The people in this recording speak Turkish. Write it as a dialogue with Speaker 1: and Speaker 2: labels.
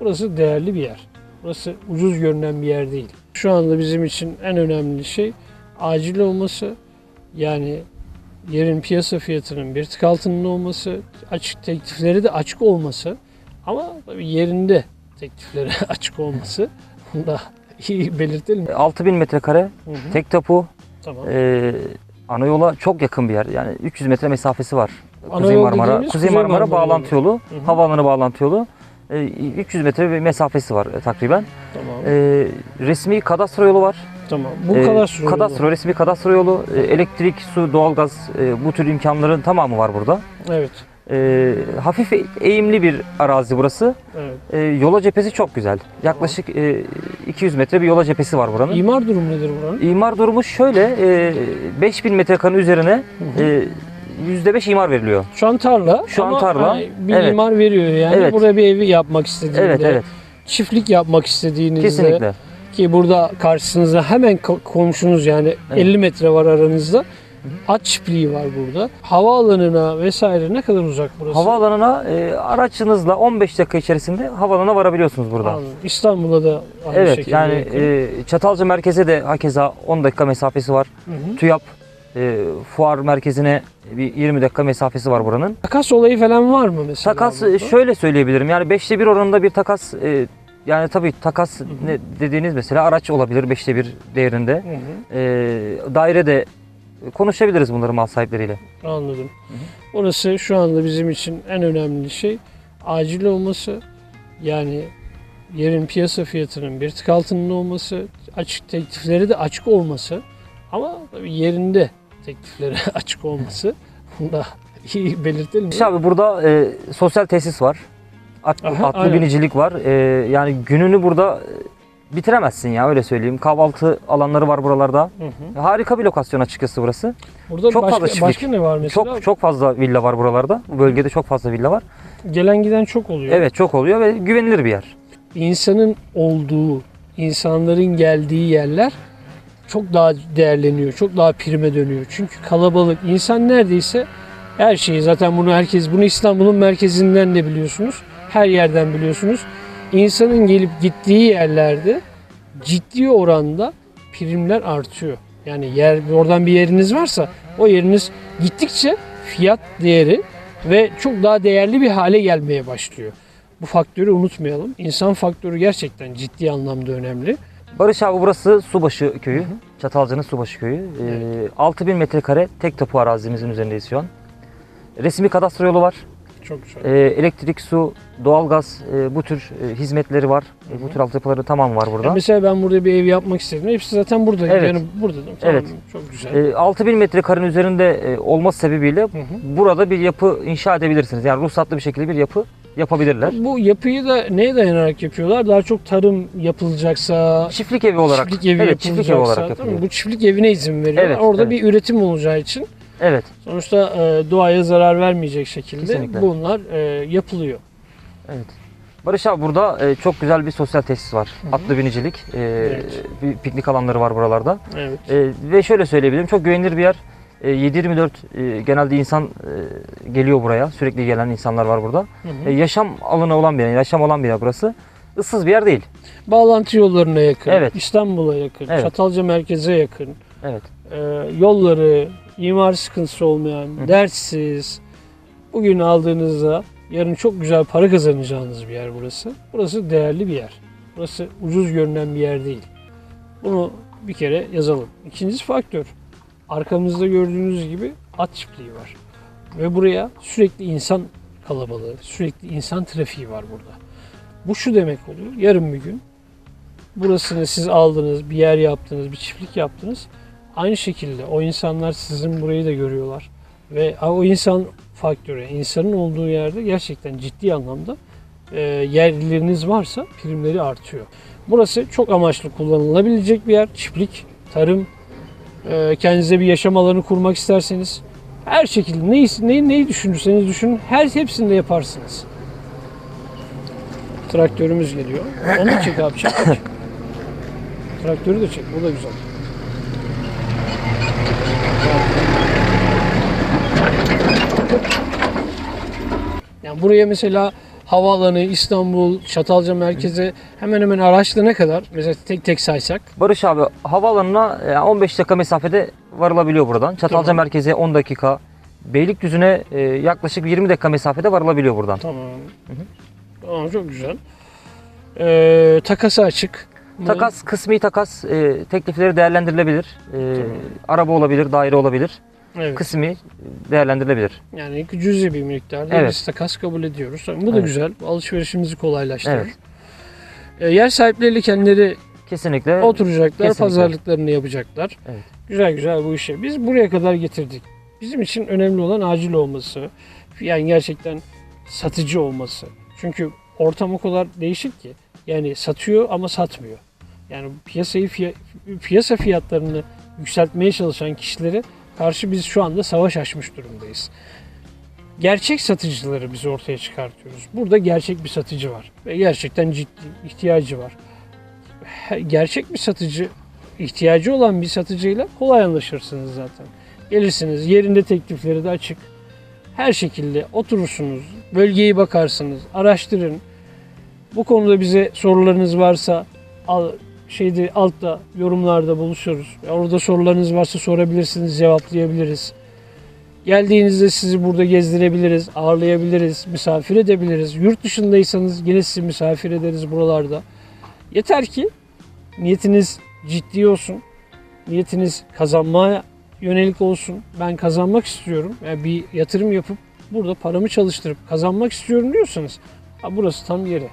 Speaker 1: Burası değerli bir yer. Burası ucuz görünen bir yer değil. Şu anda bizim için en önemli şey acil olması. Yani yerin piyasa fiyatının bir tık altında olması, açık teklifleri de açık olması. Ama tabii yerinde teklifleri açık olması. Bunu da iyi belirtelim.
Speaker 2: 6000 metrekare
Speaker 1: Hı hı.
Speaker 2: tek tapu
Speaker 1: Tamam.
Speaker 2: e, ana yola çok yakın bir yer. Yani 300 metre mesafesi var.
Speaker 1: Ana
Speaker 2: Kuzey Marmara, Kuzey
Speaker 1: Kuzey
Speaker 2: Marmara,
Speaker 1: Marmara
Speaker 2: bağlantı yolu,
Speaker 1: Hı hı.
Speaker 2: havaalanı bağlantı yolu. E, 300 metre bir mesafesi var e, takriben.
Speaker 1: Tamam.
Speaker 2: E, resmi kadastro yolu var.
Speaker 1: tamam. Bu
Speaker 2: E, kadastro, resmi kadastro yolu, e, elektrik, su, doğalgaz e, bu tür imkanların tamamı var burada.
Speaker 1: Evet.
Speaker 2: E, hafif eğimli bir arazi burası.
Speaker 1: Evet.
Speaker 2: E, yola cephesi çok güzel. Yaklaşık e, 200 metre bir yola cephesi var buranın.
Speaker 1: İmar durumu nedir buranın?
Speaker 2: İmar durumu şöyle, e, 5000 metrekarenin üzerine
Speaker 1: Hı hı.
Speaker 2: e, %5 imar veriliyor.
Speaker 1: Şu an tarla.
Speaker 2: Şu an
Speaker 1: ama
Speaker 2: tarla.
Speaker 1: hani bir
Speaker 2: Evet.
Speaker 1: imar veriyor yani.
Speaker 2: Evet.
Speaker 1: Buraya bir evi yapmak istediğinde,
Speaker 2: Evet, evet.
Speaker 1: çiftlik yapmak istediğinizde
Speaker 2: Kesinlikle.
Speaker 1: ki burada karşınızda hemen ko- komşunuz yani
Speaker 2: Evet.
Speaker 1: 50 metre var aranızda. At çiftliği var burada. Havaalanına vesaire ne kadar uzak burası?
Speaker 2: Havaalanına e, araçınızla 15 dakika içerisinde havaalanına varabiliyorsunuz burada.
Speaker 1: Anladım. İstanbul'a da aynı
Speaker 2: Evet
Speaker 1: şekilde
Speaker 2: yani
Speaker 1: yakın.
Speaker 2: e, Çatalca merkeze de hakeza 10 dakika mesafesi var.
Speaker 1: Hı hı.
Speaker 2: TÜYAP e, fuar merkezine bir 20 dakika mesafesi var buranın.
Speaker 1: Takas olayı falan var mı mesela?
Speaker 2: Takas
Speaker 1: burada?
Speaker 2: e, şöyle söyleyebilirim. Yani 5'te 1 oranında bir takas e, yani tabii takas ne dediğiniz mesela araç olabilir 5'te 1 değerinde.
Speaker 1: Hı hı.
Speaker 2: E, daire de konuşabiliriz bunları mal sahipleriyle.
Speaker 1: Anladım. Orası şu anda bizim için en önemli şey acil olması. Yani yerin piyasa fiyatının bir tık altında olması, açık teklifleri de açık olması. Ama tabii yerinde teklifleri açık olması. Bunu da iyi belirtelim.
Speaker 2: İşte abi burada e, sosyal tesis var. At,
Speaker 1: Aha,
Speaker 2: atlı
Speaker 1: aynen.
Speaker 2: binicilik var. E, yani gününü burada e, bitiremezsin ya öyle söyleyeyim. Kahvaltı alanları var buralarda.
Speaker 1: Hı hı.
Speaker 2: Harika bir lokasyon açıkçası burası.
Speaker 1: Burada
Speaker 2: Çok
Speaker 1: başka,
Speaker 2: fazla çiftlik.
Speaker 1: başka ne var mesela?
Speaker 2: Çok çok fazla villa var buralarda. Bu bölgede çok fazla villa var.
Speaker 1: Gelen giden çok oluyor.
Speaker 2: Evet çok oluyor ve güvenilir bir yer.
Speaker 1: insanın olduğu, insanların geldiği yerler çok daha değerleniyor, çok daha prime dönüyor. Çünkü kalabalık, insan neredeyse her şeyi zaten bunu herkes, bunu İstanbul'un merkezinden de biliyorsunuz. Her yerden biliyorsunuz. İnsanın gelip gittiği yerlerde ciddi oranda primler artıyor. Yani yer oradan bir yeriniz varsa o yeriniz gittikçe fiyat değeri ve çok daha değerli bir hale gelmeye başlıyor. Bu faktörü unutmayalım. İnsan faktörü gerçekten ciddi anlamda önemli.
Speaker 2: Barış abi burası Subaşı köyü. Çatalca'nın Subaşı köyü. E, 6000 metrekare tek tapu arazimizin üzerindeyiz şu an. Resmi kadastro yolu var.
Speaker 1: Çok güzel.
Speaker 2: E, elektrik, su, doğalgaz e, bu tür e, hizmetleri var. E, bu tür altyapıları tamam var burada.
Speaker 1: Yani mesela ben burada bir ev yapmak istedim. Hepsi zaten burada.
Speaker 2: Evet.
Speaker 1: Yani burada? Tamam,
Speaker 2: Evet.
Speaker 1: Çok güzel.
Speaker 2: E, 6000 metrekarenin üzerinde e, olması sebebiyle
Speaker 1: Hı hı.
Speaker 2: burada bir yapı inşa edebilirsiniz. Yani ruhsatlı bir şekilde bir yapı yapabilirler.
Speaker 1: Bu yapıyı da neye dayanarak yapıyorlar? Daha çok tarım yapılacaksa,
Speaker 2: Çiftlik evi olarak.
Speaker 1: çiftlik evi
Speaker 2: evet, çiftlik evi olarak yapılıyor.
Speaker 1: bu çiftlik evine izin veriyor.
Speaker 2: Evet,
Speaker 1: Orada
Speaker 2: evet.
Speaker 1: bir üretim olacağı için
Speaker 2: Evet.
Speaker 1: sonuçta e, doğaya zarar vermeyecek şekilde
Speaker 2: Kesinlikle.
Speaker 1: bunlar e, yapılıyor.
Speaker 2: Evet. Barış abi burada e, çok güzel bir sosyal tesis var.
Speaker 1: Hı hı.
Speaker 2: Atlı binicilik. e,
Speaker 1: Evet.
Speaker 2: bir piknik alanları var buralarda.
Speaker 1: Evet.
Speaker 2: E, ve şöyle söyleyebilirim çok güvenilir bir yer. E, 7-24 e, genelde insan e, geliyor buraya. Sürekli gelen insanlar var burada.
Speaker 1: Hı hı.
Speaker 2: E, yaşam alanı olan bir yer. Yaşam olan bir yer burası. Issız bir yer değil.
Speaker 1: Bağlantı yollarına yakın,
Speaker 2: Evet.
Speaker 1: İstanbul'a yakın,
Speaker 2: Evet.
Speaker 1: Çatalca merkeze yakın.
Speaker 2: Evet.
Speaker 1: e, yolları, imar sıkıntısı olmayan,
Speaker 2: Hı.
Speaker 1: dertsiz, bugün aldığınızda yarın çok güzel para kazanacağınız bir yer burası. Burası değerli bir yer. Burası ucuz görünen bir yer değil. Bunu bir kere yazalım. İkincisi faktör. Arkamızda gördüğünüz gibi at çiftliği var. Ve buraya sürekli insan kalabalığı, sürekli insan trafiği var burada. Bu şu demek oluyor. Yarın bir gün burasını siz aldınız, bir yer yaptınız, bir çiftlik yaptınız. Aynı şekilde o insanlar sizin burayı da görüyorlar. Ve o insan faktörü, insanın olduğu yerde gerçekten ciddi anlamda e, yerleriniz varsa primleri artıyor. Burası çok amaçlı kullanılabilecek bir yer. Çiftlik, tarım, kendinize bir yaşam alanı kurmak isterseniz her şekilde neyi, neyi, neyi düşünürseniz düşünün her hepsini de yaparsınız. Traktörümüz geliyor. Onu çek abi çek. Traktörü de çek. Bu da güzel. Yani buraya mesela havaalanı, İstanbul, Çatalca merkeze hemen hemen araçla ne kadar? Mesela tek tek saysak.
Speaker 2: Barış abi havaalanına e, 15 dakika mesafede varılabiliyor buradan. Çatalca
Speaker 1: Tamam.
Speaker 2: merkeze 10 dakika. Beylikdüzü'ne e, yaklaşık 20 dakika mesafede varılabiliyor buradan.
Speaker 1: Tamam. Tamam çok güzel. Ee, takası açık.
Speaker 2: Takas, kısmi takas e, teklifleri değerlendirilebilir. E, Araba olabilir, daire olabilir.
Speaker 1: Evet.
Speaker 2: Kısmi değerlendirilebilir.
Speaker 1: Yani cüzi bir miktarda
Speaker 2: Evet.
Speaker 1: biz takas kabul ediyoruz. Bu da
Speaker 2: Evet.
Speaker 1: güzel. Alışverişimizi kolaylaştırır.
Speaker 2: Evet.
Speaker 1: Ee, yer sahipleriyle kendileri
Speaker 2: Kesinlikle.
Speaker 1: oturacaklar,
Speaker 2: Kesinlikle.
Speaker 1: pazarlıklarını yapacaklar.
Speaker 2: Evet.
Speaker 1: Güzel güzel bu işi. Biz buraya kadar getirdik. Bizim için önemli olan acil olması. Yani gerçekten satıcı olması. Çünkü ortam o kadar değişik ki. Yani satıyor ama satmıyor. Yani piyasayı piyasa fiyatlarını yükseltmeye çalışan kişilere karşı biz şu anda savaş açmış durumdayız. Gerçek satıcıları biz ortaya çıkartıyoruz. Burada gerçek bir satıcı var ve gerçekten ciddi ihtiyacı var. Gerçek bir satıcı ihtiyacı olan bir satıcıyla kolay anlaşırsınız zaten. Gelirsiniz yerinde teklifleri de açık. Her şekilde oturursunuz, bölgeyi bakarsınız, araştırın. Bu konuda bize sorularınız varsa al, şeyde altta yorumlarda buluşuyoruz. Orada sorularınız varsa sorabilirsiniz, cevaplayabiliriz. Geldiğinizde sizi burada gezdirebiliriz, ağırlayabiliriz, misafir edebiliriz. Yurt dışındaysanız yine sizi misafir ederiz buralarda. Yeter ki niyetiniz ciddi olsun. Niyetiniz kazanmaya yönelik olsun. Ben kazanmak istiyorum. Yani bir yatırım yapıp burada paramı çalıştırıp kazanmak istiyorum diyorsanız burası tam yeri.